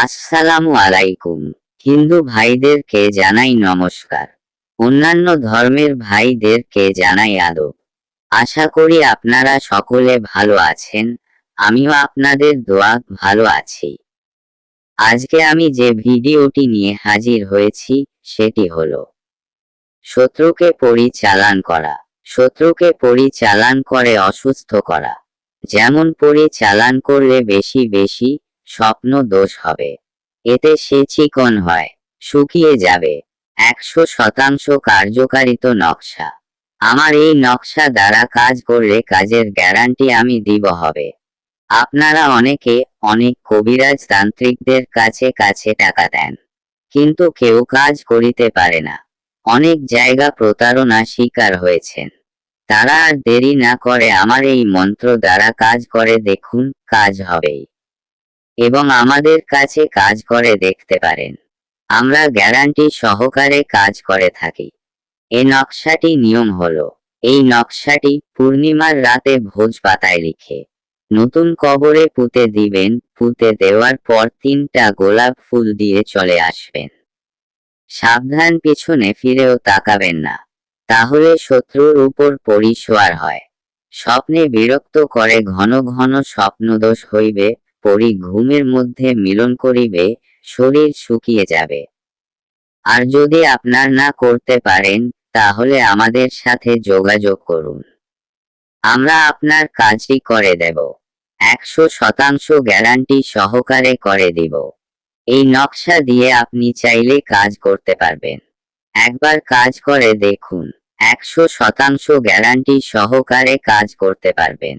আসসালামু আলাইকুম হিন্দু ভাইদেরকে জানাই নমস্কার। অন্যান্য ধর্মের ভাইদেরকে জানাই আদব। আশা করি আপনারা সকলে ভালো আছেন, আমিও আপনাদের দোয়া ভালো আছি। আজকে আমি যে ভিডিওটি নিয়ে হাজির হয়েছি, সেটি হল শত্রুকে পরিচালন করা। শত্রুকে পরিচালন করে অসুস্থ করা। যেমন পরিচালন করলে বেশি বেশি স্বপ্ন দোষ হবে। এতে সে চিকন হয়, শুকিয়ে যাবে। একশো শতাংশ কার্যকারিত নকশা। আমার এই নকশা দ্বারা কাজ করলে কাজের গ্যারান্টি আমি দিব হবে। আপনারা অনেকে অনেক কবিরাজ তান্ত্রিকদের কাছে কাছে টাকা দেন। কিন্তু কেউ কাজ করিতে পারে না। অনেক জায়গা প্রতারণা শিকার হয়েছেন। তারা আর দেরি না করে আমার এই মন্ত্র দ্বারা কাজ করে দেখুন, কাজ হবেই। এবং আমাদের কাছে কাজ করে দেখতে পারেন। আমরা গ্যারান্টি সহকারে কাজ করে থাকি। এ নকশাটি নিয়ম হলো। এই নকশাটি পূর্ণিমার রাতে ভোজ পাতায় লিখে। নতুন কবরে পুঁতে দিবেন, পুঁতে দেওয়ার পর তিনটা গোলাপ ফুল দিয়ে চলে আসবেন। সাবধান পিছনে ফিরেও তাকাবেন না। তাহলে শত্রুর উপর পরিসোয়ার হয়। স্বপ্নে বিরক্ত করে ঘন ঘন স্বপ্নদোষ হইবে পরি ঘুমের মধ্যে মিলন করিবে, শরীর শুকিয়ে যাবে। আর যদি আপনার না করতে পারেন, তাহলে আমাদের সাথে যোগাযোগ করুন। আমরা আপনার কাজটি করে দেব। একশো শতাংশ গ্যারান্টি সহকারে করে দিব। এই নকশা দিয়ে আপনি চাইলে কাজ করতে পারবেন। একবার কাজ করে দেখুন। একশো শতাংশ গ্যারান্টি সহকারে কাজ করতে পারবেন।